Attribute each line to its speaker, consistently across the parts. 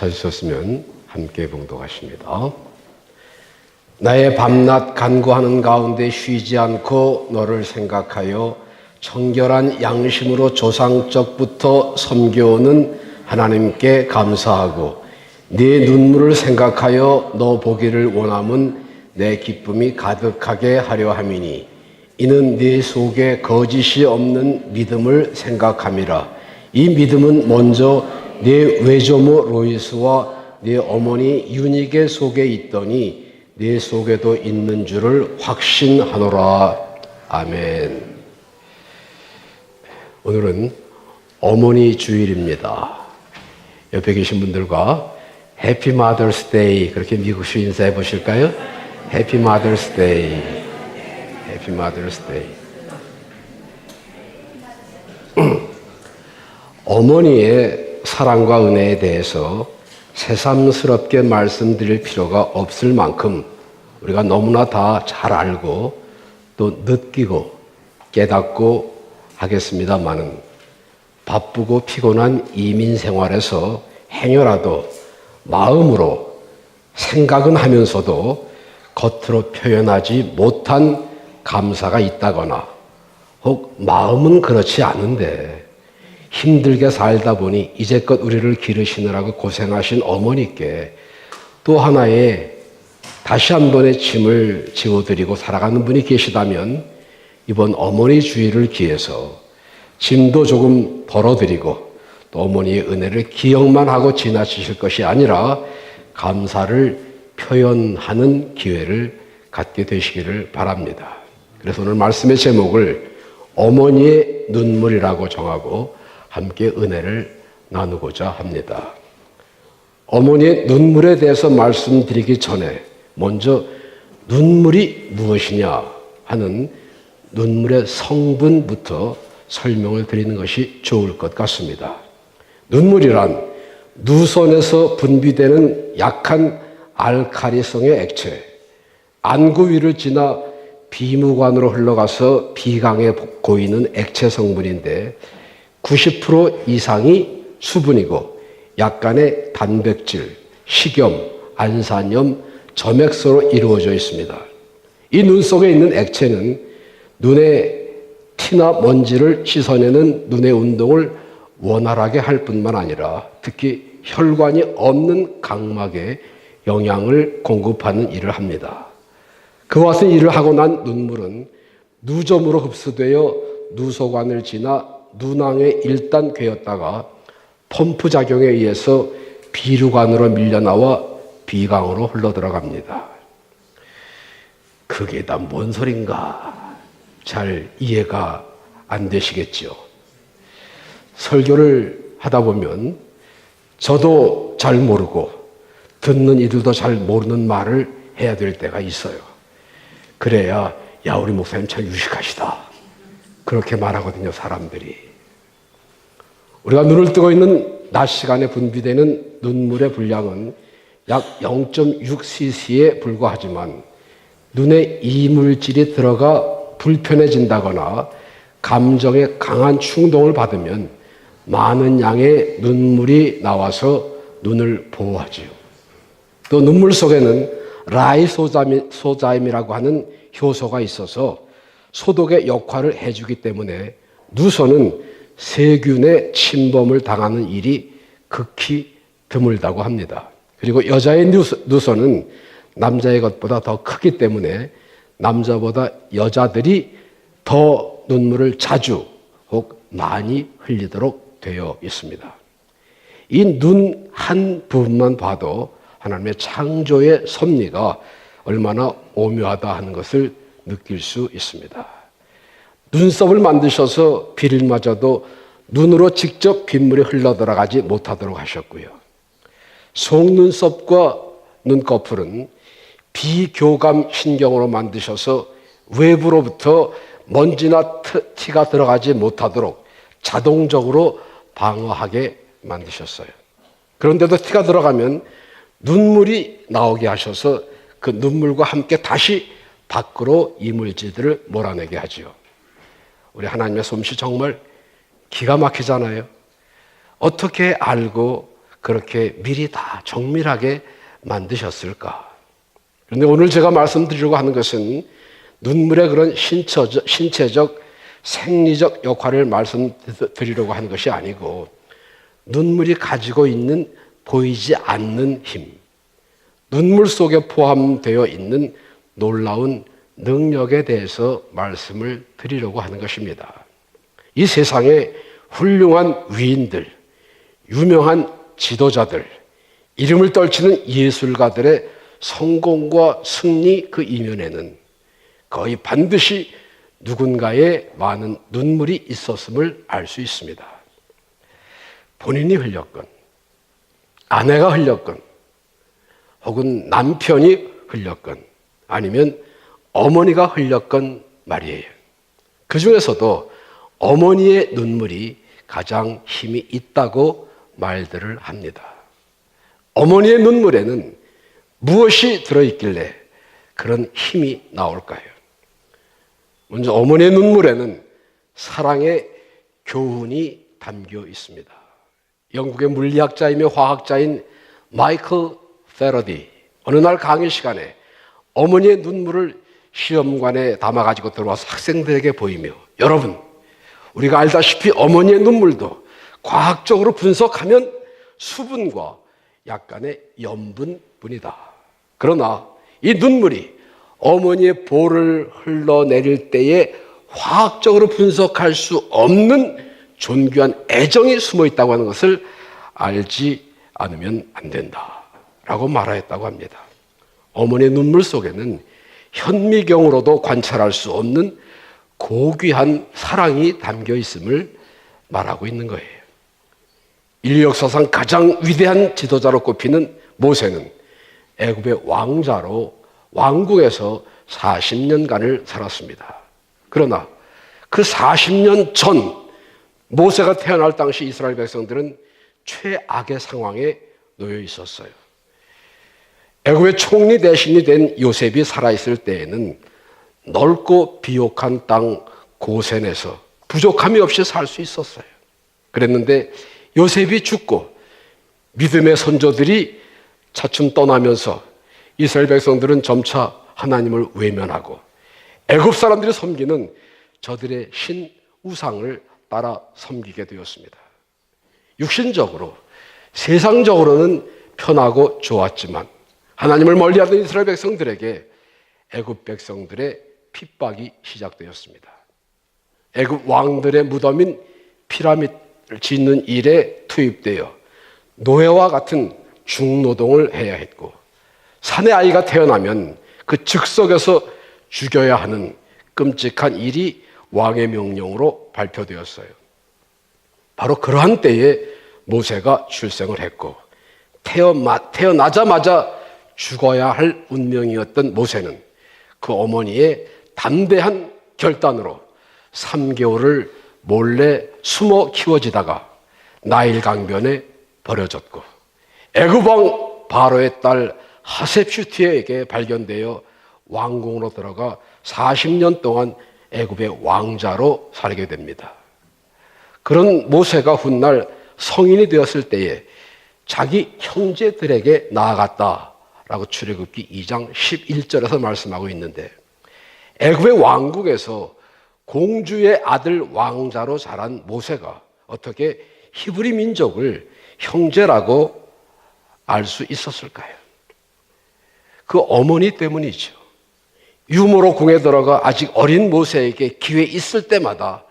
Speaker 1: 서주셨으면 함께 봉독하십니다. 나의 밤낮 간구하는 가운데 쉬지 않고 너를 생각하여 청결한 양심으로 조상적부터 섬겨오는 하나님께 감사하고 네 눈물을 생각하여 너 보기를 원함은 내 기쁨이 가득하게 하려 함이니 이는 네 속에 거짓이 없는 믿음을 생각함이라 이 믿음은 먼저 네 외조모 로이스와 네 어머니 유니게 속에 있더니 네 속에도 있는 줄을 확신하노라. 아멘. 오늘은 어머니 주일입니다. 옆에 계신 분들과 해피 마더스 데이 그렇게 미국식 인사해 보실까요? 해피 마더스 데이 해피 마더스 데이 어머니의 사랑과 은혜에 대해서 새삼스럽게 말씀드릴 필요가 없을 만큼 우리가 너무나 다 잘 알고 또 느끼고 깨닫고 하겠습니다만은 바쁘고 피곤한 이민 생활에서 행여라도 마음으로 생각은 하면서도 겉으로 표현하지 못한 감사가 있다거나 혹 마음은 그렇지 않은데 힘들게 살다 보니 이제껏 우리를 기르시느라고 고생하신 어머니께 또 하나의 다시 한 번의 짐을 지워드리고 살아가는 분이 계시다면 이번 어머니 주의를 기해서 짐도 조금 덜어드리고 또 어머니의 은혜를 기억만 하고 지나치실 것이 아니라 감사를 표현하는 기회를 갖게 되시기를 바랍니다. 그래서 오늘 말씀의 제목을 어머니의 눈물이라고 정하고 함께 은혜를 나누고자 합니다. 어머니의 눈물에 대해서 말씀드리기 전에 먼저 눈물이 무엇이냐 하는 눈물의 성분부터 설명을 드리는 것이 좋을 것 같습니다. 눈물이란 누선에서 분비되는 약한 알카리성의 액체, 안구 위를 지나 비무관으로 흘러가서 비강에 고이는 액체 성분인데 90% 이상이 수분이고 약간의 단백질, 식염, 안산염, 점액소로 이루어져 있습니다. 이 눈 속에 있는 액체는 눈의 티나 먼지를 씻어내는 눈의 운동을 원활하게 할 뿐만 아니라 특히 혈관이 없는 각막에 영양을 공급하는 일을 합니다. 그와 같은 일을 하고 난 눈물은 누점으로 흡수되어 누소관을 지나 눈왕에 일단 괴었다가 펌프 작용에 의해서 비류관으로 밀려나와 비강으로 흘러 들어갑니다. 그게 다 뭔 소린가 잘 이해가 안 되시겠죠. 설교를 하다 보면 저도 잘 모르고 듣는 이들도 잘 모르는 말을 해야 될 때가 있어요. 그래야 야 우리 목사님 참 유식하시다. 그렇게 말하거든요, 사람들이. 우리가 눈을 뜨고 있는 낮 시간에 분비되는 눈물의 분량은 약 0.6cc에 불과하지만 눈에 이물질이 들어가 불편해진다거나 감정에 강한 충동을 받으면 많은 양의 눈물이 나와서 눈을 보호하지요. 또 눈물 속에는 라이소자임이라고 하는 효소가 있어서 소독의 역할을 해주기 때문에 누소는 세균의 침범을 당하는 일이 극히 드물다고 합니다. 그리고 여자의 누소는 남자의 것보다 더 크기 때문에 남자보다 여자들이 더 눈물을 자주 혹 많이 흘리도록 되어 있습니다. 이 눈 한 부분만 봐도 하나님의 창조의 섭리가 얼마나 오묘하다 하는 것을 느낄 수 있습니다. 눈썹을 만드셔서 비를마저도 눈으로 직접 빗물이 흘러 들어가지 못하도록 하셨고요. 속눈썹과 눈꺼풀은 비교감 신경으로 만드셔서 외부로부터 먼지나 티가 들어가지 못하도록 자동적으로 방어하게 만드셨어요. 그런데도 티가 들어가면 눈물이 나오게 하셔서 그 눈물과 함께 다시 밖으로 이물질들을 몰아내게 하지요. 우리 하나님의 솜씨 정말 기가 막히잖아요. 어떻게 알고 그렇게 미리 다 정밀하게 만드셨을까? 그런데 오늘 제가 말씀드리려고 하는 것은 눈물의 그런 신체적, 신체적 생리적 역할을 말씀드리려고 하는 것이 아니고 눈물이 가지고 있는 보이지 않는 힘, 눈물 속에 포함되어 있는 놀라운 능력에 대해서 말씀을 드리려고 하는 것입니다. 이 세상에 훌륭한 위인들, 유명한 지도자들, 이름을 떨치는 예술가들의 성공과 승리 그 이면에는 거의 반드시 누군가의 많은 눈물이 있었음을 알 수 있습니다. 본인이 흘렸건, 아내가 흘렸건, 혹은 남편이 흘렸건, 아니면 어머니가 흘렸건 말이에요. 그 중에서도 어머니의 눈물이 가장 힘이 있다고 말들을 합니다. 어머니의 눈물에는 무엇이 들어있길래 그런 힘이 나올까요? 먼저 어머니의 눈물에는 사랑의 교훈이 담겨 있습니다. 영국의 물리학자이며 화학자인 마이클 페러디 어느 날 강의 시간에 어머니의 눈물을 시험관에 담아가지고 들어와서 학생들에게 보이며 여러분 우리가 알다시피 어머니의 눈물도 과학적으로 분석하면 수분과 약간의 염분뿐이다. 그러나 이 눈물이 어머니의 볼을 흘러내릴 때에 화학적으로 분석할 수 없는 존귀한 애정이 숨어 있다고 하는 것을 알지 않으면 안 된다. 라고 말하였다고 합니다. 어머니의 눈물 속에는 현미경으로도 관찰할 수 없는 고귀한 사랑이 담겨 있음을 말하고 있는 거예요. 인류 역사상 가장 위대한 지도자로 꼽히는 모세는 애굽의 왕자로 왕국에서 40년간을 살았습니다. 그러나 그 40년 전 모세가 태어날 당시 이스라엘 백성들은 최악의 상황에 놓여 있었어요. 애굽의 총리 대신이 된 요셉이 살아있을 때에는 넓고 비옥한 땅 고센에서 부족함이 없이 살 수 있었어요. 그랬는데 요셉이 죽고 믿음의 선조들이 차츰 떠나면서 이스라엘 백성들은 점차 하나님을 외면하고 애굽 사람들이 섬기는 저들의 신 우상을 따라 섬기게 되었습니다. 육신적으로 세상적으로는 편하고 좋았지만 하나님을 멀리하던 이스라엘 백성들에게 애굽 백성들의 핍박이 시작되었습니다. 애굽 왕들의 무덤인 피라미드를 짓는 일에 투입되어 노예와 같은 중노동을 해야 했고 산의 아이가 태어나면 그 즉석에서 죽여야 하는 끔찍한 일이 왕의 명령으로 발표되었어요. 바로 그러한 때에 모세가 출생을 했고 태어나자마자 죽어야 할 운명이었던 모세는 그 어머니의 담대한 결단으로 3개월을 몰래 숨어 키워지다가 나일 강변에 버려졌고 애굽 왕 바로의 딸 하셉슈티에게 발견되어 왕궁으로 들어가 40년 동안 애굽의 왕자로 살게 됩니다. 그런 모세가 훗날 성인이 되었을 때에 자기 형제들에게 나아갔다 라고 출애굽기 2장 11절에서 말씀하고 있는데 애굽의 왕국에서 공주의 아들 왕자로 자란 모세가 어떻게 히브리 민족을 형제라고 알 수 있었을까요? 그 어머니 때문이죠. 유모로 궁에 들어가 아직 어린 모세에게 기회 있을 때마다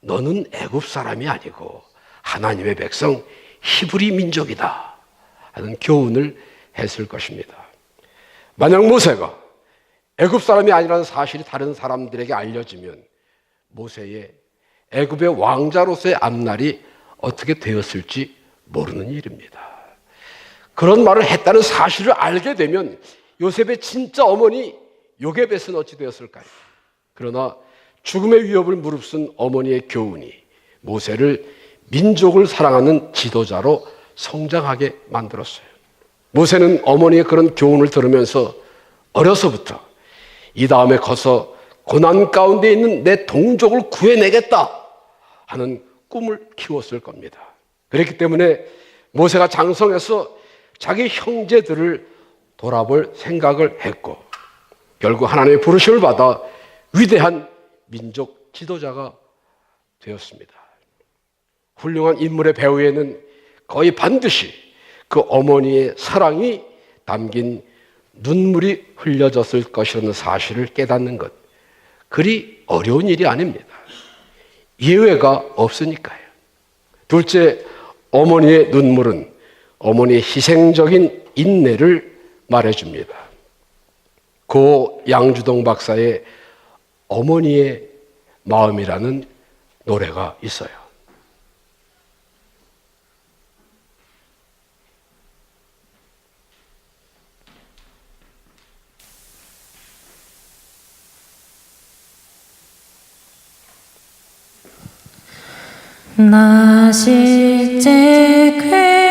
Speaker 1: 너는 애굽 사람이 아니고 하나님의 백성 히브리 민족이다 하는 교훈을 했을 것입니다. 만약 모세가 애굽 사람이 아니라는 사실이 다른 사람들에게 알려지면 모세의 애굽의 왕자로서의 앞날이 어떻게 되었을지 모르는 일입니다. 그런 말을 했다는 사실을 알게 되면 요셉의 진짜 어머니 요게벳은 어찌 되었을까요? 그러나 죽음의 위협을 무릅쓴 어머니의 교훈이 모세를 민족을 사랑하는 지도자로 성장하게 만들었어요. 모세는 어머니의 그런 교훈을 들으면서 어려서부터 이 다음에 커서 고난 가운데 있는 내 동족을 구해내겠다 하는 꿈을 키웠을 겁니다. 그렇기 때문에 모세가 장성해서 자기 형제들을 돌아볼 생각을 했고 결국 하나님의 부르심을 받아 위대한 민족 지도자가 되었습니다. 훌륭한 인물의 배후에는 거의 반드시 그 어머니의 사랑이 담긴 눈물이 흘려졌을 것이라는 사실을 깨닫는 것. 그리 어려운 일이 아닙니다. 예외가 없으니까요. 둘째, 어머니의 눈물은 어머니의 희생적인 인내를 말해줍니다. 고 양주동 박사의 어머니의 마음이라는 노래가 있어요.
Speaker 2: 나 실제 괴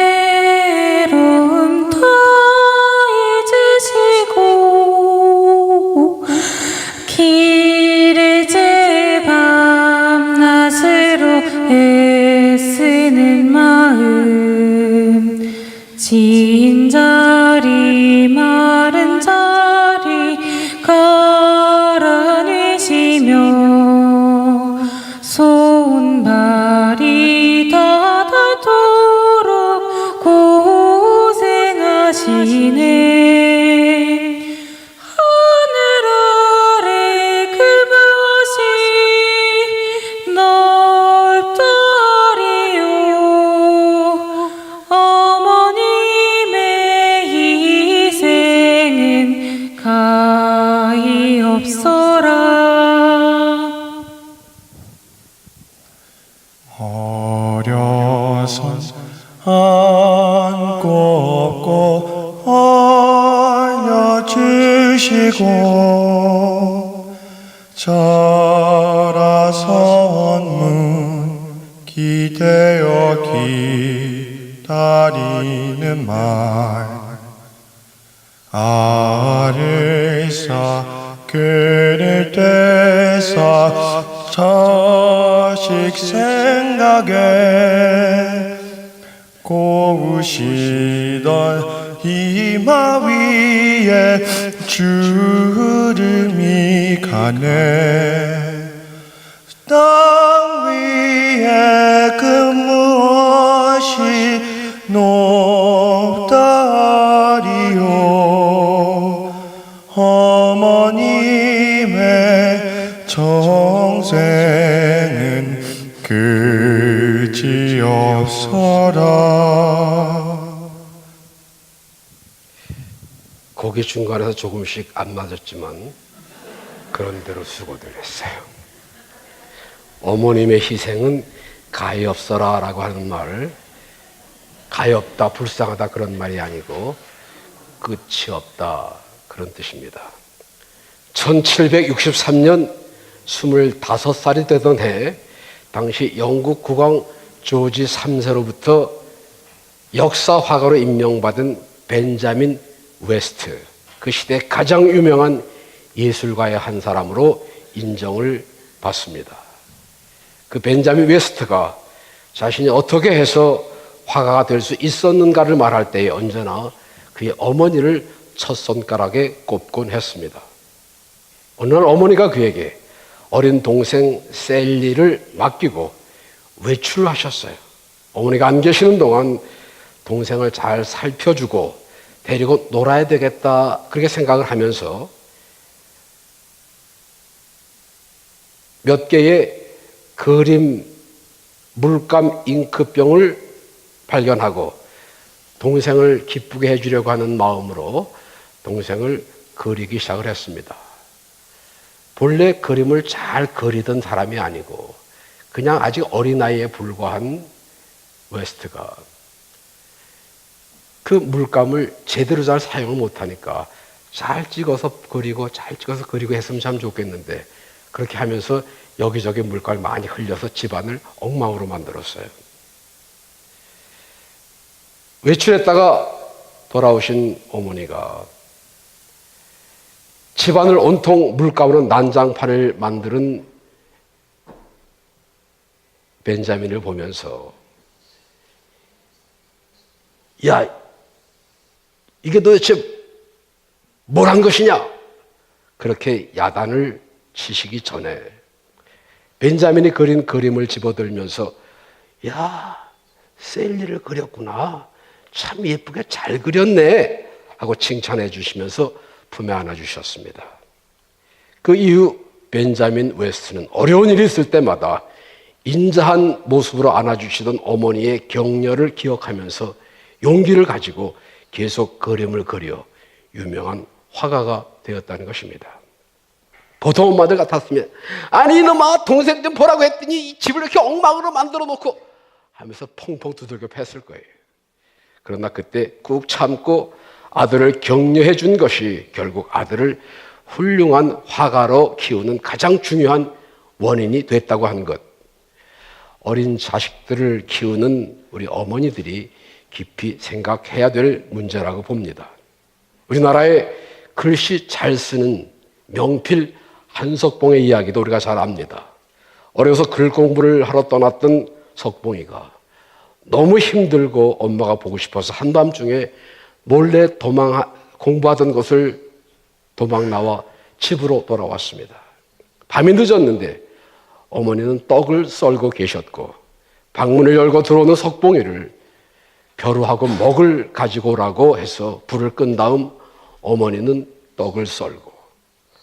Speaker 3: 업고 알려주시고 자라선 문 기대어 기다리는 말 알을 쌓 그를 떼서 자식 생각에 고우시던 이마 위에 주름이 가네 그지없어라
Speaker 1: 곡이 중간에서 조금씩 안 맞았지만 그런 대로 수고들 했어요. 어머님의 희생은 가히 없어라 라고 하는 말을 가엾다, 불쌍하다 그런 말이 아니고 끝이 없다 그런 뜻입니다. 1763년 25살이 되던 해 당시 영국 국왕 조지 3세로부터 역사 화가로 임명받은 벤자민 웨스트 그 시대 가장 유명한 예술가의 한 사람으로 인정을 받습니다. 그 벤자민 웨스트가 자신이 어떻게 해서 화가가 될 수 있었는가를 말할 때에 언제나 그의 어머니를 첫 손가락에 꼽곤 했습니다. 어느 날 어머니가 그에게 어린 동생 셀리를 맡기고 외출을 하셨어요. 어머니가 안 계시는 동안 동생을 잘 살펴주고 데리고 놀아야 되겠다 그렇게 생각을 하면서 몇 개의 그림 물감 잉크병을 발견하고 동생을 기쁘게 해주려고 하는 마음으로 동생을 그리기 시작을 했습니다. 본래 그림을 잘 그리던 사람이 아니고 그냥 아직 어린아이에 불과한 웨스트가 그 물감을 제대로 잘 사용을 못하니까 잘 찍어서 그리고 잘 찍어서 그리고 했으면 참 좋겠는데 그렇게 하면서 여기저기 물감을 많이 흘려서 집안을 엉망으로 만들었어요. 외출했다가 돌아오신 어머니가 집안을 온통 물감으로 난장판을 만드는 벤자민을 보면서 야, 이게 도대체 뭘 한 것이냐? 그렇게 야단을 치시기 전에 벤자민이 그린 그림을 집어들면서 야, 셀리를 그렸구나. 참 예쁘게 잘 그렸네. 하고 칭찬해 주시면서 품에 안아 주셨습니다. 그 이후 벤자민 웨스트는 어려운 일이 있을 때마다 인자한 모습으로 안아주시던 어머니의 격려를 기억하면서 용기를 가지고 계속 그림을 그려 유명한 화가가 되었다는 것입니다. 보통 엄마들 같았으면 아니 이놈아 동생 좀 보라고 했더니 이 집을 이렇게 엉망으로 만들어 놓고 하면서 펑펑 두들겨 팼을 거예요. 그러나 그때 꾹 참고 아들을 격려해 준 것이 결국 아들을 훌륭한 화가로 키우는 가장 중요한 원인이 됐다고 한 것. 어린 자식들을 키우는 우리 어머니들이 깊이 생각해야 될 문제라고 봅니다. 우리나라에 글씨 잘 쓰는 명필 한석봉의 이야기도 우리가 잘 압니다. 어려서 글 공부를 하러 떠났던 석봉이가 너무 힘들고 엄마가 보고 싶어서 한밤중에 몰래 도망 공부하던 것을 도망 나와 집으로 돌아왔습니다. 밤이 늦었는데 어머니는 떡을 썰고 계셨고 방문을 열고 들어오는 석봉이를 벼루하고 먹을 가지고 오라고 해서 불을 끈 다음 어머니는 떡을 썰고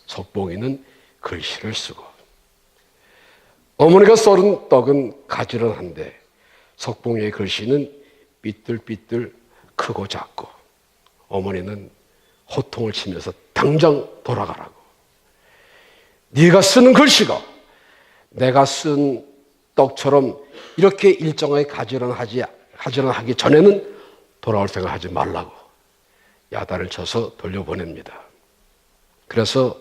Speaker 1: 석봉이는 글씨를 쓰고. 어머니가 썰은 떡은 가지런한데 석봉이의 글씨는 삐뚤삐뚤 크고 작고 어머니는 호통을 치면서 당장 돌아가라고. 네가 쓰는 글씨가 내가 쓴 떡처럼 이렇게 일정하게 가지런하지 가지런하기 전에는 돌아올 생각하지 말라고 야단을 쳐서 돌려보냅니다. 그래서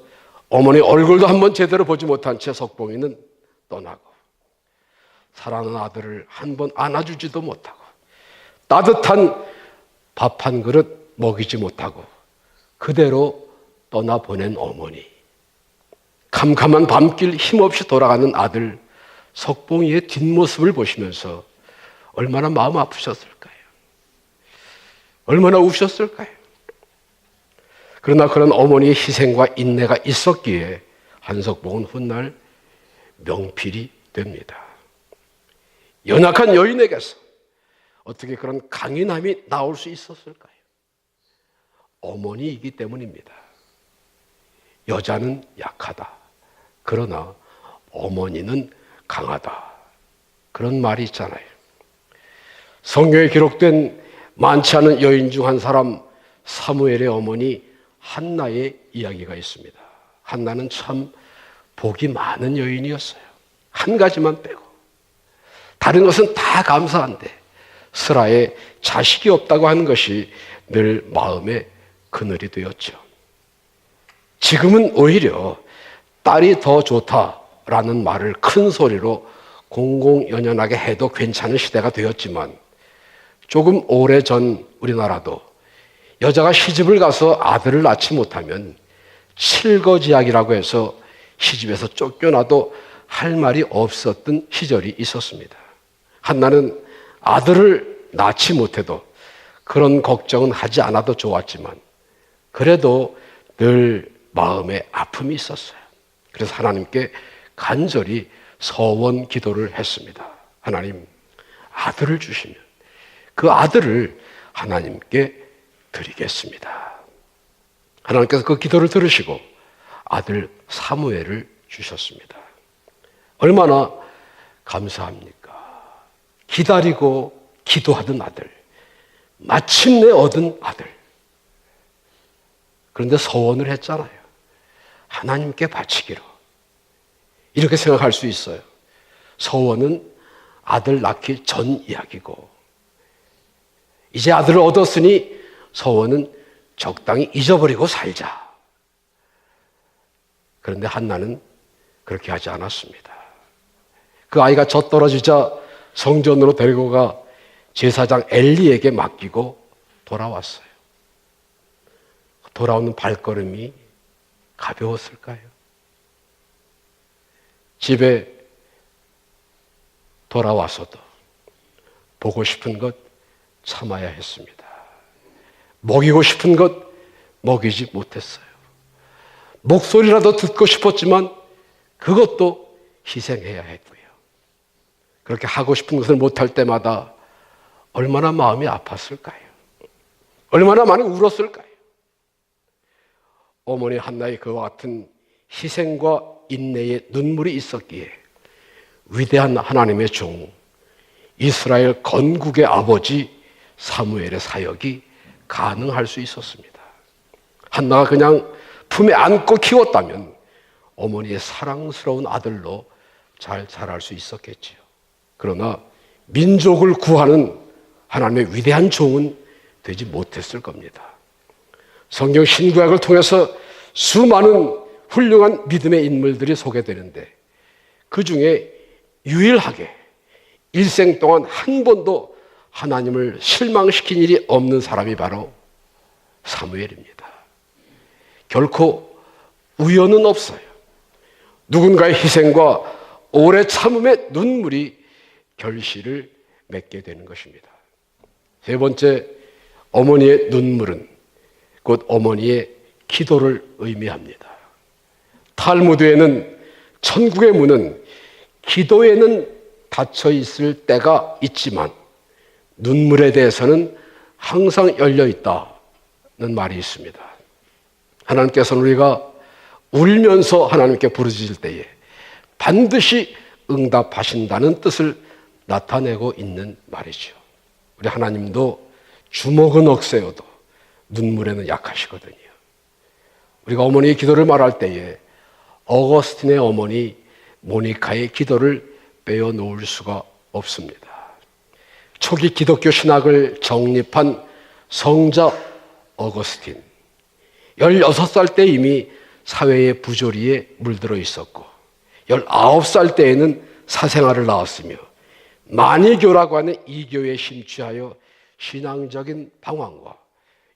Speaker 1: 어머니 얼굴도 한번 제대로 보지 못한 채 석봉이는 떠나고 사랑하는 아들을 한 번 안아주지도 못하고 따뜻한 밥 한 그릇 먹이지 못하고 그대로 떠나보낸 어머니. 캄캄한 밤길 힘없이 돌아가는 아들 석봉이의 뒷모습을 보시면서 얼마나 마음 아프셨을까요? 얼마나 우셨을까요? 그러나 그런 어머니의 희생과 인내가 있었기에 한석봉은 훗날 명필이 됩니다. 연약한 여인에게서 어떻게 그런 강인함이 나올 수 있었을까요? 어머니이기 때문입니다. 여자는 약하다. 그러나 어머니는 강하다. 그런 말이 있잖아요. 성경에 기록된 많지 않은 여인 중 한 사람 사무엘의 어머니 한나의 이야기가 있습니다. 한나는 참 복이 많은 여인이었어요. 한 가지만 빼고. 다른 것은 다 감사한데 스라에 자식이 없다고 하는 것이 늘 마음의 그늘이 되었죠. 지금은 오히려 딸이 더 좋다라는 말을 큰 소리로 공공연연하게 해도 괜찮은 시대가 되었지만 조금 오래 전 우리나라도 여자가 시집을 가서 아들을 낳지 못하면 칠거지약이라고 해서 시집에서 쫓겨나도 할 말이 없었던 시절이 있었습니다. 한나는 아들을 낳지 못해도 그런 걱정은 하지 않아도 좋았지만 그래도 늘 마음에 아픔이 있었어요. 그래서 하나님께 간절히 서원 기도를 했습니다. 하나님, 아들을 주시면 그 아들을 하나님께 드리겠습니다. 하나님께서 그 기도를 들으시고 아들 사무엘을 주셨습니다. 얼마나 감사합니까? 기다리고 기도하던 아들, 마침내 얻은 아들. 그런데 서원을 했잖아요. 하나님께 바치기로. 이렇게 생각할 수 있어요. 서원은 아들 낳기 전 이야기고, 이제 아들을 얻었으니 서원은 적당히 잊어버리고 살자. 그런데 한나는 그렇게 하지 않았습니다. 그 아이가 젖 떨어지자 성전으로 데리고 가 제사장 엘리에게 맡기고 돌아왔어요. 돌아오는 발걸음이 가벼웠을까요? 집에 돌아와서도 보고 싶은 것 참아야 했습니다. 먹이고 싶은 것 먹이지 못했어요. 목소리라도 듣고 싶었지만 그것도 희생해야 했고요. 그렇게 하고 싶은 것을 못할 때마다 얼마나 마음이 아팠을까요? 얼마나 많이 울었을까요? 어머니 한나의 그와 같은 희생과 인내의 눈물이 있었기에 위대한 하나님의 종, 이스라엘 건국의 아버지 사무엘의 사역이 가능할 수 있었습니다. 한나가 그냥 품에 안고 키웠다면 어머니의 사랑스러운 아들로 잘 자랄 수 있었겠지요. 그러나 민족을 구하는 하나님의 위대한 종은 되지 못했을 겁니다. 성경 신구약을 통해서 수많은 훌륭한 믿음의 인물들이 소개되는데 그 중에 유일하게 일생 동안 한 번도 하나님을 실망시킨 일이 없는 사람이 바로 사무엘입니다. 결코 우연은 없어요. 누군가의 희생과 오래 참음의 눈물이 결실을 맺게 되는 것입니다. 세 번째, 어머니의 눈물은 곧 어머니의 기도를 의미합니다. 탈무드에는 천국의 문은 기도에는 닫혀 있을 때가 있지만 눈물에 대해서는 항상 열려 있다는 말이 있습니다. 하나님께서는 우리가 울면서 하나님께 부르짖을 때에 반드시 응답하신다는 뜻을 나타내고 있는 말이죠. 우리 하나님도 주먹은 억세여도 눈물에는 약하시거든요. 우리가 어머니의 기도를 말할 때에 어거스틴의 어머니 모니카의 기도를 빼어 놓을 수가 없습니다. 초기 기독교 신학을 정립한 성자 어거스틴. 16살 때 이미 사회의 부조리에 물들어 있었고, 19살 때에는 사생활을 나왔으며, 만이교라고 하는 이교에 심취하여 신앙적인 방황과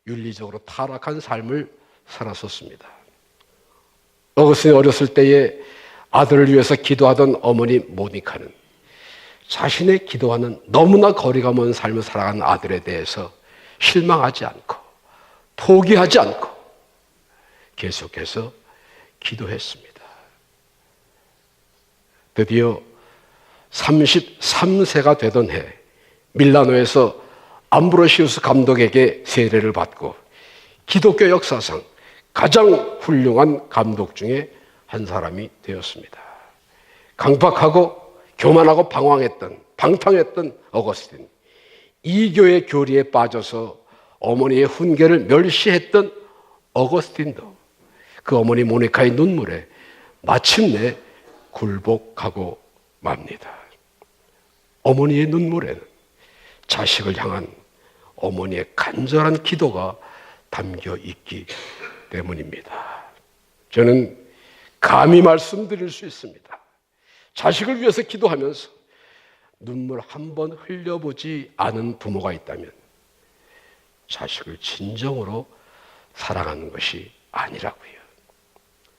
Speaker 1: 윤리적으로 타락한 삶을 살았었습니다. 어거스틴이 어렸을 때에 아들을 위해서 기도하던 어머니 모니카는 자신의 기도와는 너무나 거리가 먼 삶을 살아가는 아들에 대해서 실망하지 않고 포기하지 않고 계속해서 기도했습니다. 드디어 33세가 되던 해 밀라노에서 암브로시우스 감독에게 세례를 받고 기독교 역사상 가장 훌륭한 감독 중에 한 사람이 되었습니다. 강박하고 교만하고 방황했던 방탕했던 어거스틴 이교의 교리에 빠져서 어머니의 훈계를 멸시했던 어거스틴도 그 어머니 모니카의 눈물에 마침내 굴복하고 맙니다. 어머니의 눈물에는 자식을 향한 어머니의 간절한 기도가 담겨 있기 때문입니다. 저는 감히 말씀드릴 수 있습니다. 자식을 위해서 기도하면서 눈물 한 번 흘려보지 않은 부모가 있다면 자식을 진정으로 사랑하는 것이 아니라고요.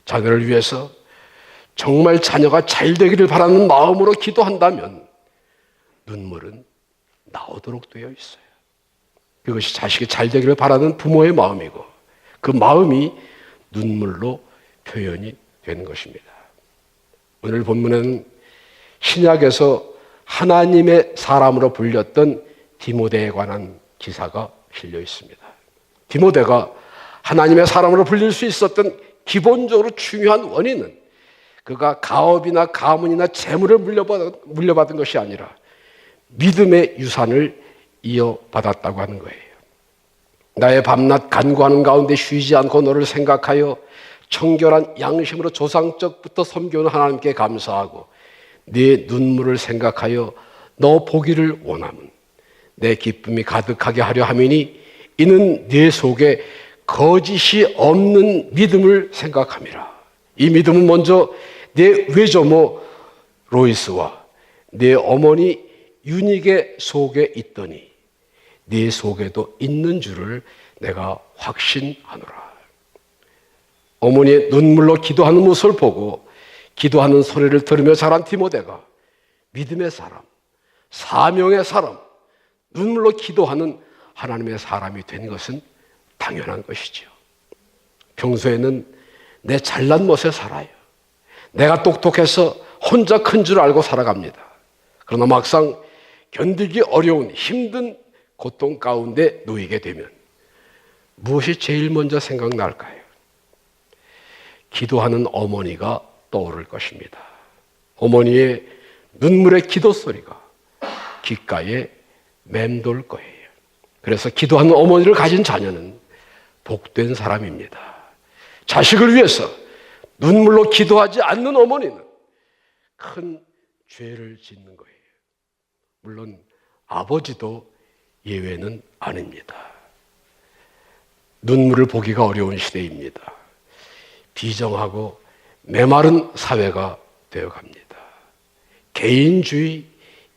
Speaker 1: 자녀를 위해서 정말 자녀가 잘 되기를 바라는 마음으로 기도한다면 눈물은 나오도록 되어 있어요. 그것이 자식이 잘 되기를 바라는 부모의 마음이고 그 마음이 눈물로 표현이 되는 것입니다. 오늘 본문은 신약에서 하나님의 사람으로 불렸던 디모데에 관한 기사가 실려 있습니다. 디모데가 하나님의 사람으로 불릴 수 있었던 기본적으로 중요한 원인은 그가 가업이나 가문이나 재물을 물려받은, 물려받은 것이 아니라 믿음의 유산을 이어받았다고 하는 거예요. 나의 밤낮 간구하는 가운데 쉬지 않고 너를 생각하여 청결한 양심으로 조상적부터 섬겨온 하나님께 감사하고 네 눈물을 생각하여 너 보기를 원함은 내 기쁨이 가득하게 하려 함이니 이는 네 속에 거짓이 없는 믿음을 생각함이라. 이 믿음은 먼저 내 외조모 로이스와 내 어머니 유닉의 속에 있더니 네 속에도 있는 줄을 내가 확신하노라. 어머니의 눈물로 기도하는 모습을 보고 기도하는 소리를 들으며 자란 디모데가 믿음의 사람, 사명의 사람, 눈물로 기도하는 하나님의 사람이 된 것은 당연한 것이죠. 평소에는 내 잘난 멋에 살아요. 내가 똑똑해서 혼자 큰 줄 알고 살아갑니다. 그러나 막상 견디기 어려운 힘든 고통 가운데 놓이게 되면 무엇이 제일 먼저 생각날까요? 기도하는 어머니가 떠오를 것입니다. 어머니의 눈물의 기도 소리가 귓가에 맴돌 거예요. 그래서 기도하는 어머니를 가진 자녀는 복된 사람입니다. 자식을 위해서 눈물로 기도하지 않는 어머니는 큰 죄를 짓는 거예요. 물론 아버지도 예외는 아닙니다. 눈물을 보기가 어려운 시대입니다. 비정하고 메마른 사회가 되어 갑니다. 개인주의,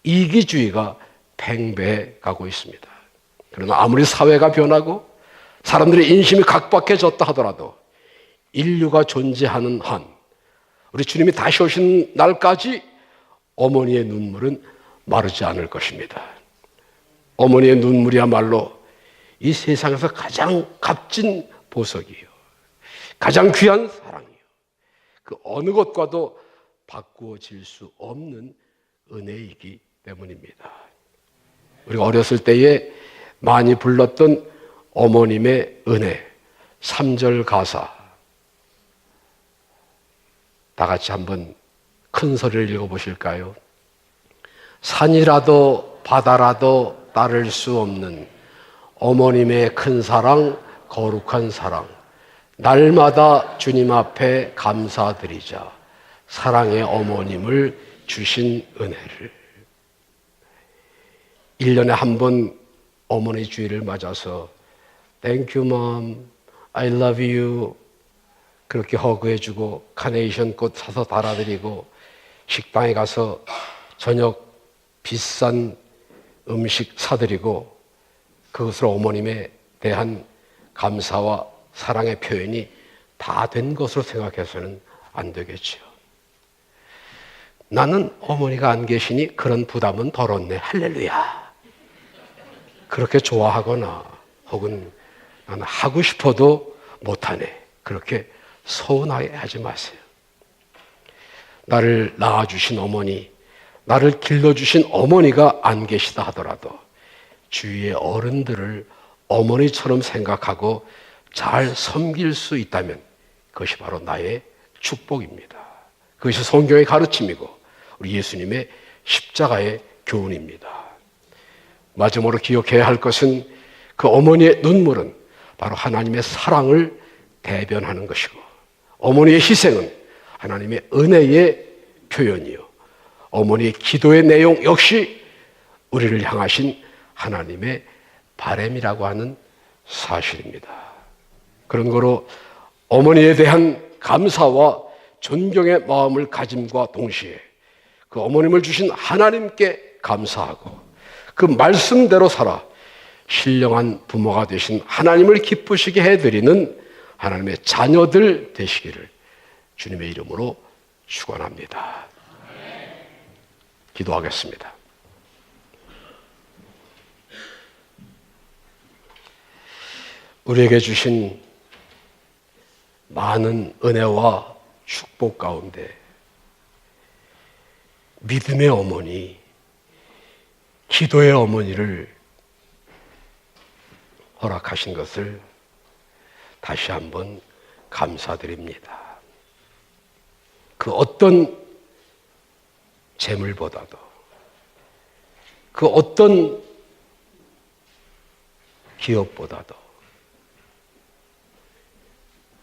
Speaker 1: 이기주의가 팽배해 가고 있습니다. 그러나 아무리 사회가 변하고 사람들의 인심이 각박해졌다 하더라도 인류가 존재하는 한 우리 주님이 다시 오신 날까지 어머니의 눈물은 마르지 않을 것입니다. 어머니의 눈물이야말로 이 세상에서 가장 값진 보석이요. 가장 귀한 사랑이요. 그 어느 것과도 바꾸어질 수 없는 은혜이기 때문입니다. 우리가 어렸을 때에 많이 불렀던 어머님의 은혜, 3절 가사. 다 같이 한번 큰 소리를 읽어보실까요? 산이라도 바다라도 따를 수 없는 어머님의 큰 사랑, 거룩한 사랑. 날마다 주님 앞에 감사드리자. 사랑의 어머님을 주신 은혜를. 1년에 한 번 어머니 주일을 맞아서 Thank you, mom. I love you. 그렇게 허그해주고 카네이션 꽃 사서 달아드리고 식당에 가서 저녁 비싼 음식 사드리고 그것으로 어머님에 대한 감사와 사랑의 표현이 다 된 것으로 생각해서는 안 되겠지요. 나는 어머니가 안 계시니 그런 부담은 덜었네. 할렐루야. 그렇게 좋아하거나 혹은 나는 하고 싶어도 못하네. 그렇게 서운하게 하지 마세요. 나를 낳아주신 어머니, 나를 길러주신 어머니가 안 계시다 하더라도 주위의 어른들을 어머니처럼 생각하고 잘 섬길 수 있다면 그것이 바로 나의 축복입니다. 그것이 성경의 가르침이고 우리 예수님의 십자가의 교훈입니다. 마지막으로 기억해야 할 것은 그 어머니의 눈물은 바로 하나님의 사랑을 대변하는 것이고 어머니의 희생은 하나님의 은혜의 표현이요. 어머니의 기도의 내용 역시 우리를 향하신 하나님의 바램이라고 하는 사실입니다. 그런 거로 어머니에 대한 감사와 존경의 마음을 가짐과 동시에 그 어머님을 주신 하나님께 감사하고 그 말씀대로 살아 신령한 부모가 되신 하나님을 기쁘시게 해드리는 하나님의 자녀들 되시기를 주님의 이름으로 축원합니다. 기도하겠습니다. 우리에게 주신 많은 은혜와 축복 가운데 믿음의 어머니, 기도의 어머니를 허락하신 것을 다시 한번 감사드립니다. 그 어떤 재물보다도 그 어떤 기업보다도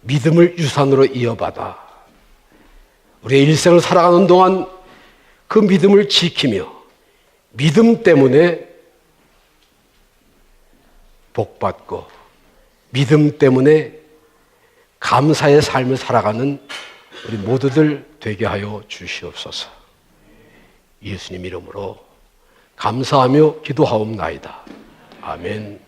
Speaker 1: 믿음을 유산으로 이어받아 우리의 일생을 살아가는 동안 그 믿음을 지키며 믿음 때문에 복받고 믿음 때문에 감사의 삶을 살아가는 우리 모두들 되게 하여 주시옵소서. 예수님 이름으로 감사하며 기도하옵나이다. 아멘.